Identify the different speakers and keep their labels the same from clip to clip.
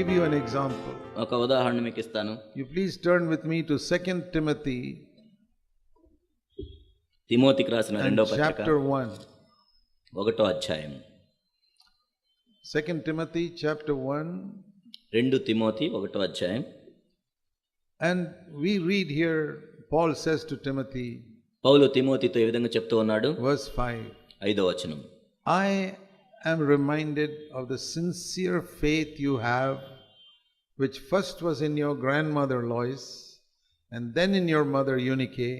Speaker 1: Give U an example
Speaker 2: ఒక ఉదాహరణ మీకు ఇస్తాను.
Speaker 1: You please turn with me to second Timothy
Speaker 2: తిమోతికి రాసిన రెండో పత్రిక. ఒకటో అధ్యాయం.
Speaker 1: సెకండ్ టిమోతి చాప్టర్ 1
Speaker 2: రెండు తిమోతి ఒకటో అధ్యాయం.
Speaker 1: And we read here Paul says to Timothy
Speaker 2: పౌలు తిమోతితో ఈ విధంగా చెప్తూ ఉన్నాడు?
Speaker 1: వర్స్ 5
Speaker 2: ఐదో వచనం.
Speaker 1: I I'm reminded of the sincere faith you have which first was in your grandmother Lois and then in your mother Eunice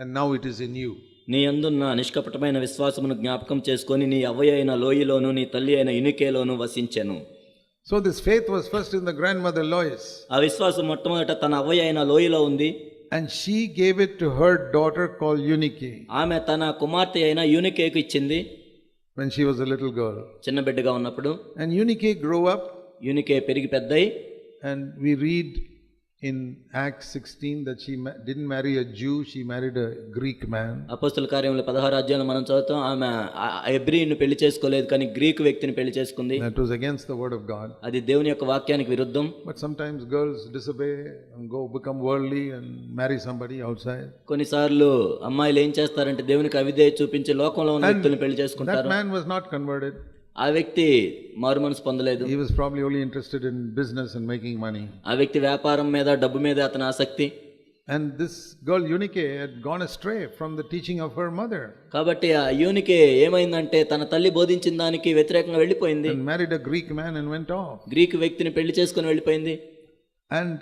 Speaker 1: and now it is in you
Speaker 2: నీ అందున్న నిష్కపటమైన విశ్వాసమును జ్ఞాపకం చేసుకుని నీ అవయ అయిన లోయలోను నీ తల్లి అయిన ఇనుకేలోను వసించాను.
Speaker 1: So this faith was first in the grandmother Lois
Speaker 2: ఆ విశ్వాసం మొట్టమొదట తన అవయ అయిన లోయలో ఉంది.
Speaker 1: And she gave it to her daughter call Eunice
Speaker 2: ఆమె తన కుమార్తె అయిన యూనికేకు ఇచ్చింది.
Speaker 1: When she was a little girl.
Speaker 2: చిన్న బిడ్డగా ఉన్నప్పుడు
Speaker 1: And Eunice grew up,
Speaker 2: యూనికే పెరిగి పెద్దయి
Speaker 1: and we read in Acts 16 that she ma- didn't marry a Jew, she married a Greek man.
Speaker 2: అపోస్తుల కార్యంలో పదహారు అధ్యాయంలో మనం చదువుతాం ఆమె ఎబ్రిని పెళ్ళి చేసుకోలేదు కానీ గ్రీకు వ్యక్తిని పెళ్ళి చేసుకుంది
Speaker 1: That was against the word of God.
Speaker 2: అది దేవుని యొక్క వాక్యానికి విరుద్ధం
Speaker 1: But sometimes girls disobey and go become worldly and marry somebody outside.
Speaker 2: కొన్నిసార్లు అమ్మాయిలు ఏం చేస్తారంటే దేవునికి అవిదే చూపించి లోకంలో ఉన్న వ్యక్తులను పెళ్ళి
Speaker 1: That
Speaker 2: చేసుకుంటారు
Speaker 1: man was not converted.
Speaker 2: ఆ వ్యక్తి మారు మనసు పొందలేదు
Speaker 1: He was probably only interested in business and making money.
Speaker 2: ఆ వ్యక్తి వ్యాపారం మీద డబ్బు మీద అతని ఆసక్తి
Speaker 1: And this girl Eunice had gone astray from the teaching of her mother
Speaker 2: కాబట్టి ఆ యూనికి ఏమైందంటే తన తల్లి బోధించిన దానికి వ్యతిరేకంగా వెళ్ళిపోయింది
Speaker 1: and married a Greek man and went off.
Speaker 2: Greek వ్యక్తిని పెళ్ళి చేసుకుని వెళ్ళిపోయింది
Speaker 1: And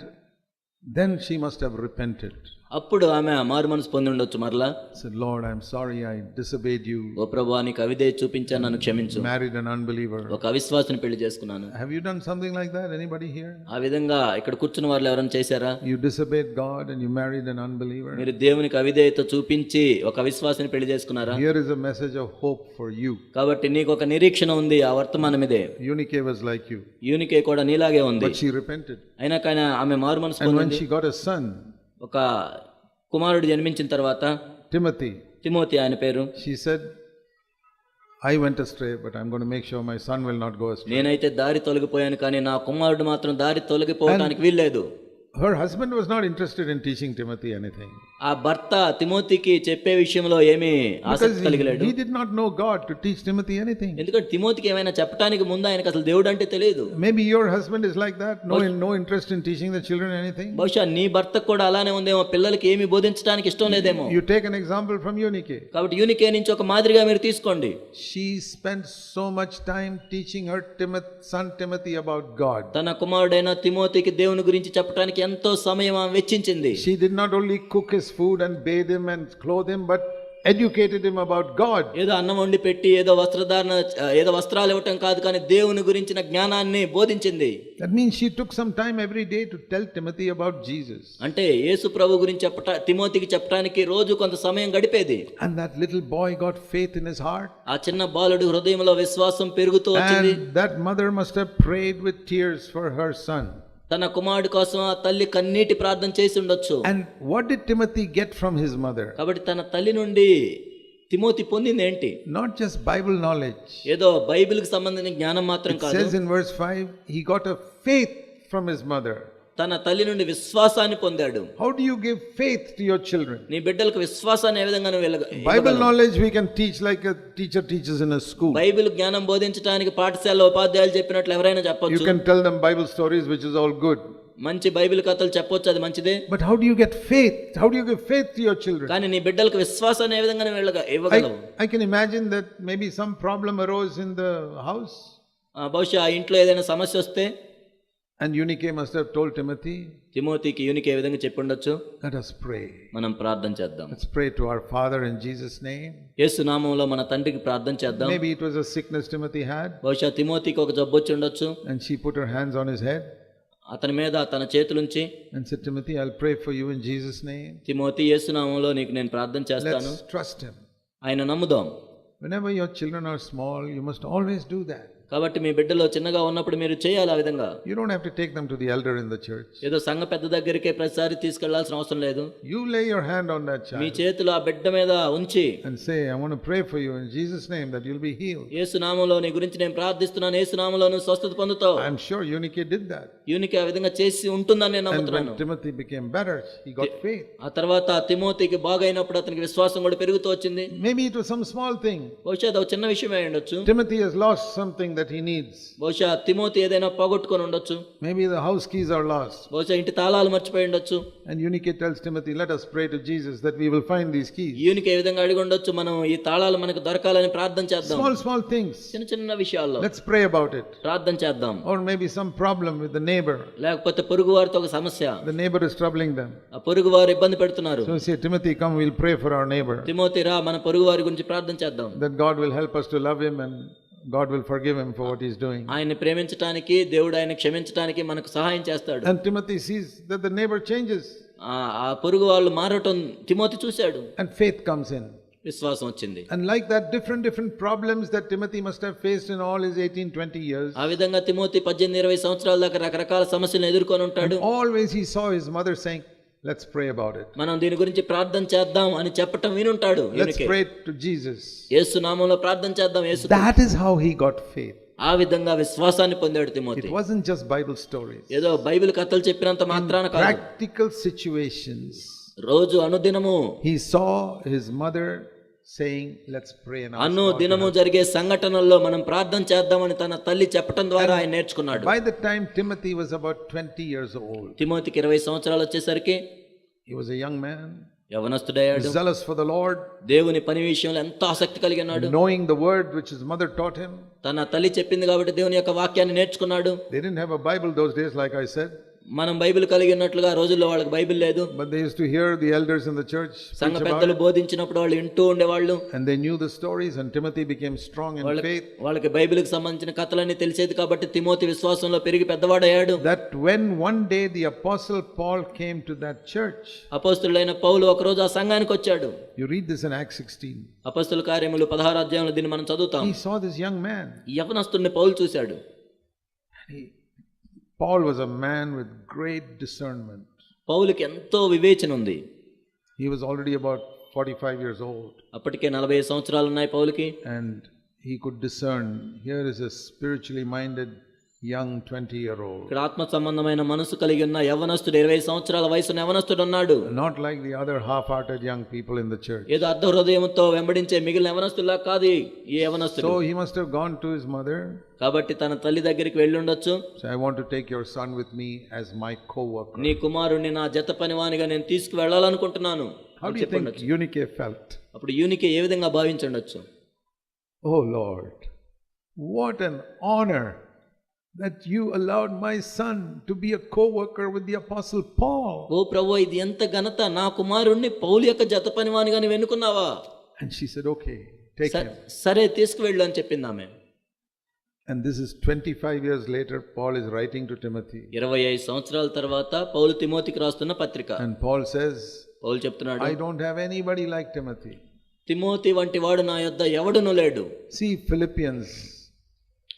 Speaker 1: then she must have repented.
Speaker 2: అప్పుడు ఆమె మారు మనసు పొంది ఉండొచ్చు మరలా?
Speaker 1: Sir Lord I'm sorry I disobeyed you
Speaker 2: ఓ ప్రభువా నీకు అవిదే చూపించాను నన్ను క్షమించు.
Speaker 1: మ్యారీడ్ అన్ అన్బిలీవర్
Speaker 2: ఒక అవిశ్వాసిని పెళ్ళి చేసుకున్నాను.
Speaker 1: Have you done something like that anybody here
Speaker 2: ఆ విధంగా ఇక్కడ కూర్చున్న వాళ్ళు ఎవరైనా చేశారా?
Speaker 1: You disobeyed God and you married an unbeliever
Speaker 2: మీరు దేవునికి అవిదేయత చూపించి ఒక అవిశ్వాసిని పెళ్ళి చేసుకున్నారా?
Speaker 1: Here is a message of hope for you
Speaker 2: కాబట్టి నీకు ఒక నిరీక్షణ ఉంది ఆ వర్తమానం ఇదే
Speaker 1: Eunice was like you
Speaker 2: Eunice కూడా నీలాగే ఉంది.
Speaker 1: బట్ షీ రిపెంటెడ్
Speaker 2: అయినా కానీ ఆమె మారు మనసు పొందింది
Speaker 1: and when she got a son
Speaker 2: ఒక కుమారుడు జన్మించిన తర్వాత
Speaker 1: తిమతి
Speaker 2: తిమోతి ఆయన పేరు.
Speaker 1: She said I went astray but I'm gonna make sure my son will not goes
Speaker 2: నేనైతే దారి తొలగిపోయాను కానీ నా కుమారుడు మాత్రం దారి తొలగిపోవడానికి వీల్లేదు.
Speaker 1: Her husband was not interested in teaching Timothy anything
Speaker 2: ఆ భర్త తిమోతికి చెప్పే విషయంలో ఏమి ఆసక్తి కలిగలేడు.
Speaker 1: He not know God to teach Timothy anything
Speaker 2: ఎందుకంటే తిమోతికి ఏమైనా చెప్పడానికి ముందు ఆయనకి అసలు దేవుడు అంటే తెలియదు
Speaker 1: maybe your husband is like that no no interest in teaching the children anything
Speaker 2: బహుశా నీ భర్త కూడా అలానే ఉందేమో పిల్లలకి ఏమి బోధించడానికి ఇష్టం లేదేమో.
Speaker 1: You take an example from యూనికే
Speaker 2: కాబట్టి యూనికే నుంచి ఒక మాదిరిగా మీరు తీసుకోండి.
Speaker 1: షి spend so much time teaching her Timothy sun Timothy about God
Speaker 2: తన కుమారుడైన తిమోతికి దేవుని గురించి చెప్పడానికి ఎంతో సమయం వెచ్చించింది.
Speaker 1: She did not only cook his food and bathe him and clothe him, but educated him about God.
Speaker 2: ఏదో అన్నం వండి పెట్టి ఏదో వస్త్రధారణ ఏదో వస్త్రాలు ఇవ్వటం కాదు కానీ దేవుని గురించిన జ్ఞానాన్ని బోధించింది
Speaker 1: That means she took some time every day to tell Timothy about Jesus.
Speaker 2: అంటే యేసు ప్రభు గురించి చెప్పట తిమోతికి చెప్పడానికి రోజు కొంత సమయం గడిపేది
Speaker 1: And that little boy got faith in his heart.
Speaker 2: ఆ చిన్న బాలుడి హృదయంలో విశ్వాసం పెరుగుతూ వచ్చింది
Speaker 1: And that mother must have prayed with tears for her son.
Speaker 2: తన కుమారుడి కోసం ఆ తల్లి కన్నీటి ప్రార్థన చేసి ఉండొచ్చు.
Speaker 1: And what did Timothy get from his mother
Speaker 2: కాబట్టి తన తల్లి నుండి తిమోతి పొందింది ఏంటి?
Speaker 1: నాట్ జస్ట్ బైబిల్ నాలెడ్జ్
Speaker 2: ఏదో బైబిల్కి సంబంధించిన జ్ఞానం మాత్రం కాదు.
Speaker 1: In verse five he got a faith from his mother
Speaker 2: తన తల్లి నుండి విశ్వాసాన్ని పొందాడు.
Speaker 1: How do you give faith to your children
Speaker 2: నీ బిడ్డలకు విశ్వాసాన్ని ఏ విధంగా నువ్వు ఇవ్వగలవు
Speaker 1: Bible knowledge we can teach like a teacher teaches in a school
Speaker 2: Bible జ్ఞానం బోధించడానికి పాఠశాల ఉపాధ్యాయులు చెప్పినట్లు ఎవరైనా చెప్పొచ్చు?
Speaker 1: You can tell them Bible stories which is all good
Speaker 2: మంచి బైబిల్ కథలు చెప్పొచ్చు అది మంచిదే.
Speaker 1: But how do you get faith how do you give faith to your children
Speaker 2: కానీ నీ బిడ్డలకు విశ్వాసాన్ని ఏ విధంగా నువ్వు ఇవ్వగలవు?
Speaker 1: I can imagine that maybe some problem arose in the house
Speaker 2: బహుశా ఆ ఇంట్లో ఏదైనా సమస్య వస్తే
Speaker 1: and Eunice must have told Timothy,
Speaker 2: తిమోతికి యూనికి ఏ విధంగా చెప్పి ఉండొచ్చు
Speaker 1: Let us pray.
Speaker 2: మనం ప్రార్థన చేద్దాం
Speaker 1: Let's pray to our Father in Jesus' name.
Speaker 2: యేసు నామంలో మన తండ్రికి ప్రార్థన చేద్దాం
Speaker 1: Maybe it was a sickness Timothy had,
Speaker 2: బహుశా తిమోతికి ఒక జబ్బు వచ్చి ఉండొచ్చు
Speaker 1: and she put her hands on his head
Speaker 2: అతని మీద తన చేతులుంచి
Speaker 1: and said, Timothy, I'll pray for you in Jesus' name.
Speaker 2: Timothy యేసు నామంలో నీకు నేను ప్రార్థన చేస్తాను
Speaker 1: Let's trust him.
Speaker 2: ఆయన నమ్ముదాం
Speaker 1: Whenever your children are small, you must always do that.
Speaker 2: కాబట్టి మీ బిడ్డలో చిన్నగా ఉన్నప్పుడు మీరు చేయాలి ఆ విధంగా?
Speaker 1: You don't have to take them to the elder in the church
Speaker 2: ఏదో సంఘ పెద్ద దగ్గరికి ప్రతిసారి తీసుకెళ్ళాల్సిన అవసరం లేదు.
Speaker 1: You lay your hand on that child మీ
Speaker 2: చేతిలో ఆ బిడ్డ మీద ఉంచి
Speaker 1: and say I want to pray for you in Jesus name that you will be healed
Speaker 2: యేసు నామములో నీ గురించి నేను ప్రార్థిస్తున్నాను. యేసు నామములోను స్వస్థత పొందుతావు.
Speaker 1: I am sure Eunice did that
Speaker 2: Eunice ఆ విధంగా చేసి ఉంటుందని నేను నమ్ముతున్నాను.
Speaker 1: Timothy became better he got faith
Speaker 2: ఆ తర్వాత తిమోతికి బాగైనప్పుడు అతనికి విశ్వాసం కూడా పెరుగుతూ వచ్చింది.
Speaker 1: Maybe it was some small thing
Speaker 2: బహుశా అది చిన్న విషయమే అయ్యుండొచ్చు
Speaker 1: Timothy has lost something something that he needs.
Speaker 2: బహుశా తిమోతి ఏదైనా పోగొట్టుకొని ఉండొచ్చు
Speaker 1: Maybe the house keys are lost.
Speaker 2: బహుశా ఇంటి తాళాలు మర్చిపోయి ఉండొచ్చు
Speaker 1: And Eunice tells Timothy, Let us pray to Jesus that we will find these keys.
Speaker 2: ఈయనకి ఏ విధంగా అడిగి ఉండొచ్చు మనం ఈ తాళాలు మనకు దొరకాలని ప్రార్థన చేద్దాం
Speaker 1: Small, small things.
Speaker 2: చిన్న చిన్న విషయాల్లో
Speaker 1: Let's pray about it.
Speaker 2: ప్రార్థన చేద్దాం
Speaker 1: Or maybe some problem with the neighbor.
Speaker 2: లేకపోతే పొరుగు వారితో ఒక సమస్య
Speaker 1: The neighbor is troubling them.
Speaker 2: ఆ పొరుగు వారు ఇబ్బంది పెడుతున్నారు
Speaker 1: So say, Timothy, come, we'll pray for our neighbor.
Speaker 2: Timothy రా మన పొరుగు వారి గురించి ప్రార్థన చేద్దాం
Speaker 1: That God will help us to love him and God will forgive him for what he's doing.
Speaker 2: ఆయన్ని ప్రేమించటానికి దేవుడు ఆయన క్షమించటానికి మనకు సహాయం చేస్తాడు
Speaker 1: And Timothy sees that the neighbor changes
Speaker 2: ఆ- పొరుగు వాళ్ళు మారటం తిమోతి చూశాడు
Speaker 1: and faith comes in.
Speaker 2: విశ్వాసం వచ్చింది
Speaker 1: And like that, different, different problems that Timothy must have faced in all his 18, 20 years.
Speaker 2: ఆ విధంగా తిమోతి పద్దెనిమిది ఇరవై సంవత్సరాల దాకా రకరకాల సమస్యలను ఎదుర్కొని ఉంటాడు
Speaker 1: Always he saw his mother saying, let's pray about it
Speaker 2: మనం దీని గురించి ప్రార్థన చేద్దాం అని చెప్పటం వినుంటాడు లెట్స్
Speaker 1: ప్రే టు జీసస్
Speaker 2: యేసు నామములో ప్రార్థన చేద్దాం యేసు
Speaker 1: that is how he got faith
Speaker 2: ఆ విధంగా విశ్వాసాన్ని పొందాడు Timothy.
Speaker 1: It wasn't just Bible stories
Speaker 2: ఏదో బైబిల్ కథలు చెప్పినంత మాత్రాన కాదు.
Speaker 1: ప్రాక్టికల్ సిచువేషన్స్
Speaker 2: రోజు అనుదినము
Speaker 1: he saw his mother saying, Let's pray and ask
Speaker 2: అన్ను
Speaker 1: God to
Speaker 2: దినము జరిగే సంఘటనల్లో మనం ప్రార్థన చేద్దామని తన తల్లి చెప్పటం ద్వారా ఆయన నేర్చుకున్నాడు
Speaker 1: By the time Timothy was about 20 years old,
Speaker 2: తిమోతికి ఇరవై సంవత్సరాలు వచ్చేసరికి
Speaker 1: he was a young man,
Speaker 2: యవనస్తుడయ్యాడు
Speaker 1: zealous for the Lord,
Speaker 2: దేవుని పని విషయంలో ఎంతో ఆసక్తి కలిగి ఉన్నాడు
Speaker 1: knowing the word which his mother taught him.
Speaker 2: తన తల్లి చెప్పింది కాబట్టి దేవుని యొక్క వాక్యాన్ని నేర్చుకున్నాడు
Speaker 1: They didn't have a Bible those days, like I said,
Speaker 2: మనం బైబిల్ కలిగి ఉన్నట్లుగా రోజుల్లో వాళ్ళకి బైబిల్ లేదు.
Speaker 1: But they used to hear the elders in the church
Speaker 2: సంఘ పెద్దలు బోధించినప్పుడు వాళ్ళు వింటూ ఉండేవాళ్ళు.
Speaker 1: And they knew the stories and Timothy became strong in faith
Speaker 2: వాళ్ళకి బైబిల్కి సంబంధించిన కథలన్నీ తెలిసేది కాబట్టి తిమోతి విశ్వాసంలో పెరిగి పెద్దవాడయ్యాడు
Speaker 1: that when one day the apostle Paul came to that church
Speaker 2: అపోస్తలుడైన పౌలు ఒక రోజు ఆ సంఘానికి వచ్చాడు.
Speaker 1: యు రీడ్ దిస్ ఇన్ యాక్ 16
Speaker 2: అపోస్తల కార్యములు 16 అధ్యాయంలో దీన్ని మనం చదువుతాం.
Speaker 1: He saw this young man
Speaker 2: యవనస్తుని పౌలు చూశాడు.
Speaker 1: Paul was a man with great discernment.
Speaker 2: పౌలుకి ఎంతో వివేచన ఉంది
Speaker 1: He was already about 45 years old
Speaker 2: అప్పటికే నలభై సంవత్సరాలు ఉన్నాయి పౌలుకి
Speaker 1: and he could discern here is a spiritually minded young 20 year old.
Speaker 2: ఇక్కడ ఆత్మ సంబంధమైన మనసు కలిగి ఉన్న యవనస్తుడు ఇరవై సంవత్సరాల వయసున్న యవనస్తుడు ఉన్నాడు
Speaker 1: Not like the other half hearted young people in the church.
Speaker 2: ఏదో అర్ధ హృదయంతో వెంబడించే మిగిలిన యవనస్తులా కాదు ఈ యవనస్తుడు
Speaker 1: So he must have gone to his mother.
Speaker 2: కాబట్టి తన తల్లి దగ్గరికి వెళ్ళి ఉండొచ్చు
Speaker 1: So I want to take your son with me as my co worker.
Speaker 2: నీ కుమారుణ్ణి నా జత పనివానిగా నేను తీసుకు వెళ్ళాలనుకుంటున్నాను
Speaker 1: How do you think Eunice felt?
Speaker 2: అప్పుడు యూనికి ఏ విధంగా భావించుండొచ్చు
Speaker 1: Oh Lord, what an honor that you allowed my son to be a co worker with the Apostle Paul.
Speaker 2: ఓ ప్రభు ఇది ఎంత ఘనత నా కుమారుణ్ణి పౌలు యొక్క జత పనివానిగా నువ్వు ఎన్నుకున్నావా
Speaker 1: And she said, Okay, take him.
Speaker 2: సరే తీసుకువెళ్ళు అని చెప్పింది ఆమె
Speaker 1: And this is 25 years later, Paul is writing to Timothy.
Speaker 2: ఇరవై ఐదు సంవత్సరాల తర్వాత పౌలు తిమోతికి రాస్తున్న పత్రిక
Speaker 1: And Paul says,
Speaker 2: పౌలు చెప్తున్నాడు
Speaker 1: I don't have anybody like Timothy.
Speaker 2: Timothy వంటి వాడు నా యొద్ద ఎవడును లేడు
Speaker 1: See Philippians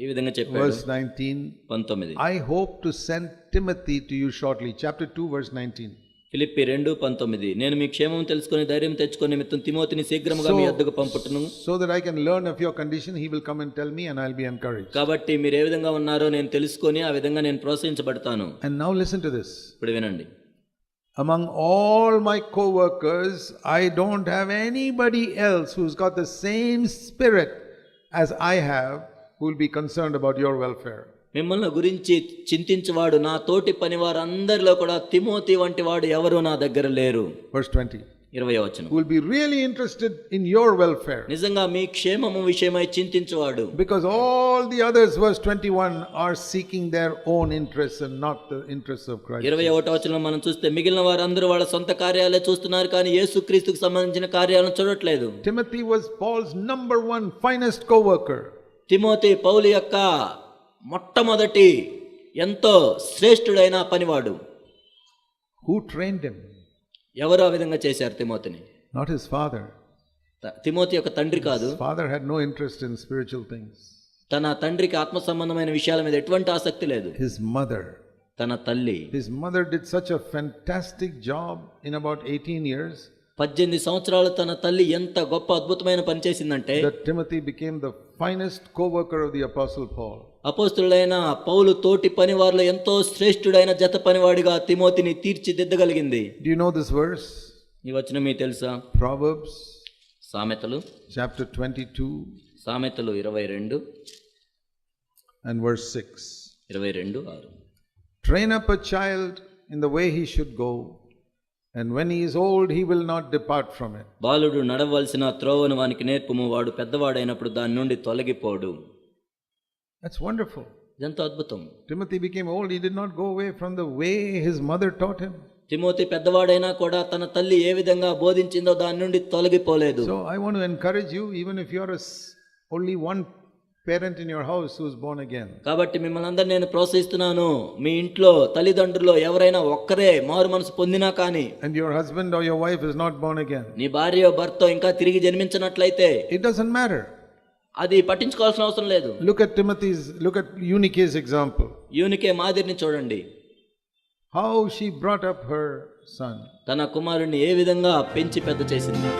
Speaker 2: ఈ విధంగా చెప్పాడు
Speaker 1: verse 19,
Speaker 2: పంతొమ్మిది
Speaker 1: I hope to send Timothy to you shortly. Chapter 2, verse 19.
Speaker 2: Philippi రెండు పంతొమ్మిది నేను మీ క్షేమం తెలుసుకొని ధైర్యం తెచ్చుకొని నిమిత్తం తిమోతిని శీఘ్రముగా మీ వద్దకు పంపుటను
Speaker 1: So that I can learn of your condition, he will come and tell me, and I'll be encouraged.
Speaker 2: కాబట్టి మీరు ఏ విధంగా ఉన్నారో నేను తెలుసుకొని ఆ విధంగా నేను ప్రోత్సహించబడతాను
Speaker 1: And now listen to this.
Speaker 2: ఇప్పుడు వినండి
Speaker 1: Among all my co workers, I don't have anybody else who's got the same spirit as I have who will be concerned about your welfare.
Speaker 2: మిమ్మల్ని గురించి చింతించువాడు నా తోటి పని వారందరిలో కూడా తిమోతి వంటి వాడు ఎవరు నా దగ్గర లేరు
Speaker 1: Verse 20.
Speaker 2: ఇరవై వచనం
Speaker 1: who will be really interested in your welfare.
Speaker 2: నిజంగా మీ క్షేమము విషయమై చింతించువాడు
Speaker 1: Because all the others, verse 21, are seeking their own interests and not the interests of Christ.
Speaker 2: ఇరవై ఒకటో వచనం మనం చూస్తే మిగిలిన వారందరూ వాళ్ళ సొంత కార్యాలే చూస్తున్నారు కానీ యేసుక్రీస్తుకు సంబంధించిన కార్యాలను చూడట్లేదు
Speaker 1: Timothy was Paul's number one finest co worker.
Speaker 2: Timothy Paul యొక్క మొట్టమొదటి ఎంతో శ్రేష్ఠుడైన పనివాడు.
Speaker 1: హూ ట్రైన్ దెమ్
Speaker 2: ఎవరు ఆ విధంగా చేశారు తిమోతిని?
Speaker 1: నాట్ హిస్
Speaker 2: ఫాదర్ తిమోతి యొక్క తండ్రి కాదు.
Speaker 1: Father had no interest in spiritual things
Speaker 2: తన తండ్రికి ఆత్మ సంబంధమైన విషయాల మీద ఎటువంటి ఆసక్తి లేదు.
Speaker 1: హిస్ మదర్
Speaker 2: తన తల్లి.
Speaker 1: His mother did such a fantastic job in about eighteen years
Speaker 2: పద్దెనిమిది సంవత్సరాలు తన తల్లి ఎంత గొప్ప అద్భుతమైన పని చేసిందంటే
Speaker 1: Timothy became the finest coworker of the apostle Paul
Speaker 2: అపోస్తుడైన పౌలు తోటి పని వారిలో ఎంతో శ్రేష్ఠుడైన జత పనివాడిగా తిమోతిని తీర్చిదిద్దగలిగింది.
Speaker 1: Do you know this words
Speaker 2: ఈ వచనం మీకు తెలుసా?
Speaker 1: ప్రొవర్బ్స్
Speaker 2: సామెతలు.
Speaker 1: చాప్టర్ 22
Speaker 2: సామెతలు 22
Speaker 1: and verse 6
Speaker 2: 22 6
Speaker 1: train up a child in the way he should go when he is old, he will not depart from it.
Speaker 2: బాలుడు నడవలసిన త్రోవను వానికి నేర్పుము వాడు పెద్దవాడైనప్పుడు దాని నుండి తొలగిపోడు
Speaker 1: That's wonderful.
Speaker 2: ఎంతో అద్భుతం
Speaker 1: Timothy became old, he did not go away from the way his mother taught him.
Speaker 2: తిమోతి పెద్దవాడైనా కూడా తన తల్లి ఏ విధంగా బోధించిందో దాని నుండి తొలగిపోలేదు
Speaker 1: So I want to encourage you, even if you're a s only parent in your house who's born again
Speaker 2: కాబట్టి మిమ్మల్ని అందరూ నేను ప్రోత్సహిస్తున్నాను. మీ ఇంట్లో తల్లిదండ్రులు ఎవరైనా ఒక్కరే మారు మనసు పొందినా కానీ
Speaker 1: and your husband or your wife is not born again
Speaker 2: నీ భార్య భర్త ఇంకా తిరిగి జన్మించినట్లయితే
Speaker 1: ఇట్ డజంట్ మ్యాటర్
Speaker 2: అది పట్టించుకోవాల్సిన అవసరం లేదు.
Speaker 1: Look at Timothy's look at Eunice's example
Speaker 2: యూనికే మాదిరిని చూడండి.
Speaker 1: How she brought up her son
Speaker 2: తన కుమారుణ్ణి ఏ విధంగా పెంచి పెద్ద చేసింది?